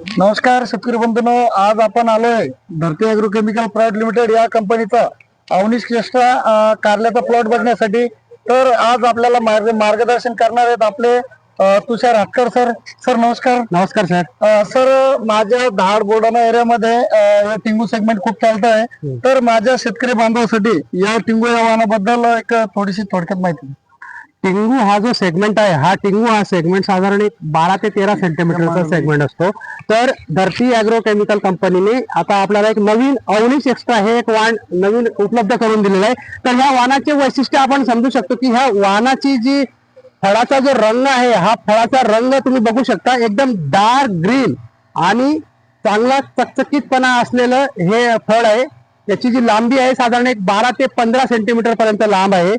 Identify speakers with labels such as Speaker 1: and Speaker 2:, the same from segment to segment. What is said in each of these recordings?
Speaker 1: नमस्कार शेतकरी बंधूंनो. आज आपण आलोय धरती अॅग्रोकेमिकल प्रायव्हेट लिमिटेड या कंपनीचा अवनीश अं, कारल्याचा प्लॉट बघण्यासाठी. तर आज आपल्याला मार्ग- मार्गदर्शन करणार आहेत आपले अं, तुषार हातकर सर. सर नमस्कार.
Speaker 2: नमस्कार सर.
Speaker 1: अं, सर माझ्या धाड बोडाणा एरियामध्ये अं, हे टिंगू सेगमेंट खूप चालत आहे तर माझ्या शेतकरी बांधवासाठी या टिंगू या वाहनाबद्दल एक थोडीशी थोडक्यात माहिती द्या.
Speaker 2: टिंगू हा जो सेगमेंट आहे हा टिंगू हा सेगमेंट साधारण एक बारा ते तेरा सेंटीमीटरचा सेगमेंट असतो. तर धरती अॅग्रो केमिकल कंपनीने आता आपल्याला एक नवीन अवनीश एक्स्ट्रा हे एक वाण नवीन उपलब्ध करून दिलेलं आहे. तर ह्या वाहनाचे वैशिष्ट्य आपण समजू शकतो की ह्या वाहनाची जी फळाचा जो रंग आहे हा फळाचा रंग तुम्ही बघू शकता एकदम डार्क ग्रीन आणि चांगला चकचकीतपणा असलेलं हे फळ आहे. याची जी लांबी आहे साधारण एक बारा ते पंधरा सेंटीमीटर पर्यंत लांब आहे.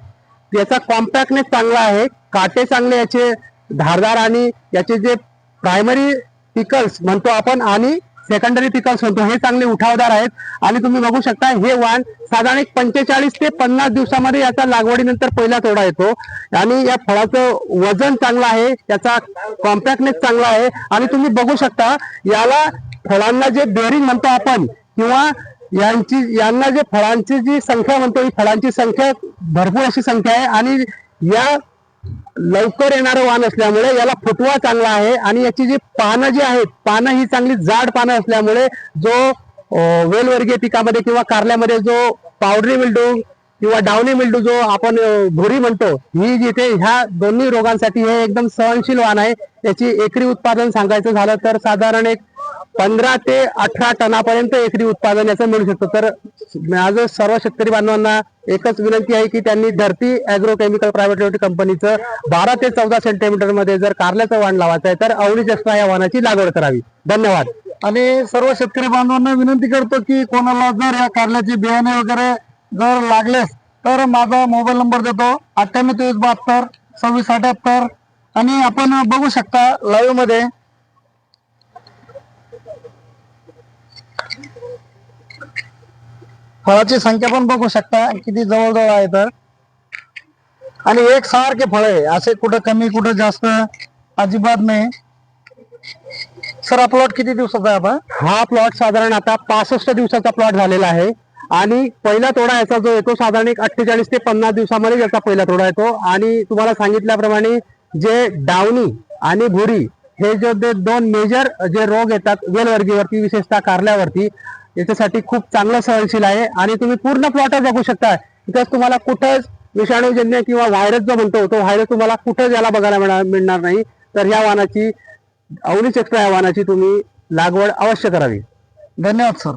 Speaker 2: याचा कॉम्पॅक्टनेस चांगला आहे. काटे चांगले याचे धारदार आणि याचे जे प्रायमरी पिकल्स म्हणतो आपण आणि सेकंडरी पिकल्स म्हणतो हे चांगले उठावदार आहेत. आणि तुम्ही बघू शकता हे वाण साधारण एक पंचेचाळीस ते पन्नास दिवसामध्ये याचा लागवडीनंतर पहिला तोडा येतो. आणि या फळाचं वजन चांगलं आहे त्याचा कॉम्पॅक्टनेस चांगला आहे. आणि तुम्ही बघू शकता याला फळांना जे बेअरिंग म्हणतो आपण किंवा यांची यांना जे फळांची जी संख्या म्हणतो ही फळांची संख्या भरपूर अशी संख्या आहे आणि या लवकर येणारं वाण असल्यामुळे याला फुटवा चांगला आहे आणि याची जी पानं जी आहेत पानं ही चांगली जाड पानं असल्यामुळे जो वेलवर्गीय पिकामध्ये किंवा कारल्यामध्ये जो पावडरी मिल्डू किंवा डावणी मिल्डू जो आपण भुरी म्हणतो ही जिथे ह्या दोन्ही रोगांसाठी हे एकदम सहनशील वाण आहे. याची एकरी उत्पादन सांगायचं झालं तर साधारण एक पंधरा ते अठरा टनापर्यंत एकरी उत्पादन याचं मिळू शकतं. तर माझं सर्व शेतकरी बांधवांना एकच विनंती आहे की त्यांनी धरती अॅग्रो केमिकल प्रायव्हेट लिमिटेड कंपनीचं बारा ते चौदा सेंटीमीटरमध्ये जर कारल्याचं वाण लावायचं आहे तर अवनी एक्स्ट्रा या वाणाची लागवड करावी. धन्यवाद.
Speaker 1: आणि सर्व शेतकरी बांधवांना विनंती करतो की कोणाला जर या कारल्याचे बियाणे वगैरे जर लागलेस तर माझा मोबाईल नंबर देतो अठ्ठ्याण्णव तेवीस बहात्तर सव्वीस अठ्याहत्तर. आणि आपण बघू शकता लाईव्हमध्ये फळाची संख्या पण बघू शकता. किती जवळजवळ आहे तर. आणि एक सारखे फळ आहे. असे कुठं कमी कुठं जास्त अजिबात नाही. सर हा प्लॉट किती दिवसाचा आहे आता?
Speaker 2: हा प्लॉट साधारण आता पासष्ट दिवसाचा प्लॉट झालेला आहे. आणि पहिला तोडा याचा जो येतो साधारण एक अठ्ठेचाळीस ते पन्नास दिवसामध्ये याचा पहिला तोडा येतो. आणि तुम्हाला सांगितल्याप्रमाणे जे डावणी आणि भुरी हे जे दोन मेजर जे रोग येतात वेलवर्गीवरती विशेषतः कारल्यावरती याच्यासाठी खूप चांगलं सहनशील आहे. आणि तुम्ही पूर्ण प्लॉट बघू शकता. इथं तुम्हाला कुठंच विषाणूजन्य किंवा व्हायरस जो म्हणतो तो व्हायरस तुम्हाला कुठंच याला बघायला मिळणार मिळणार नाही. तर या वाहनाची अवनी एक्स्ट्रा या वाहनाची तुम्ही लागवड अवश्य करावी.
Speaker 1: धन्यवाद सर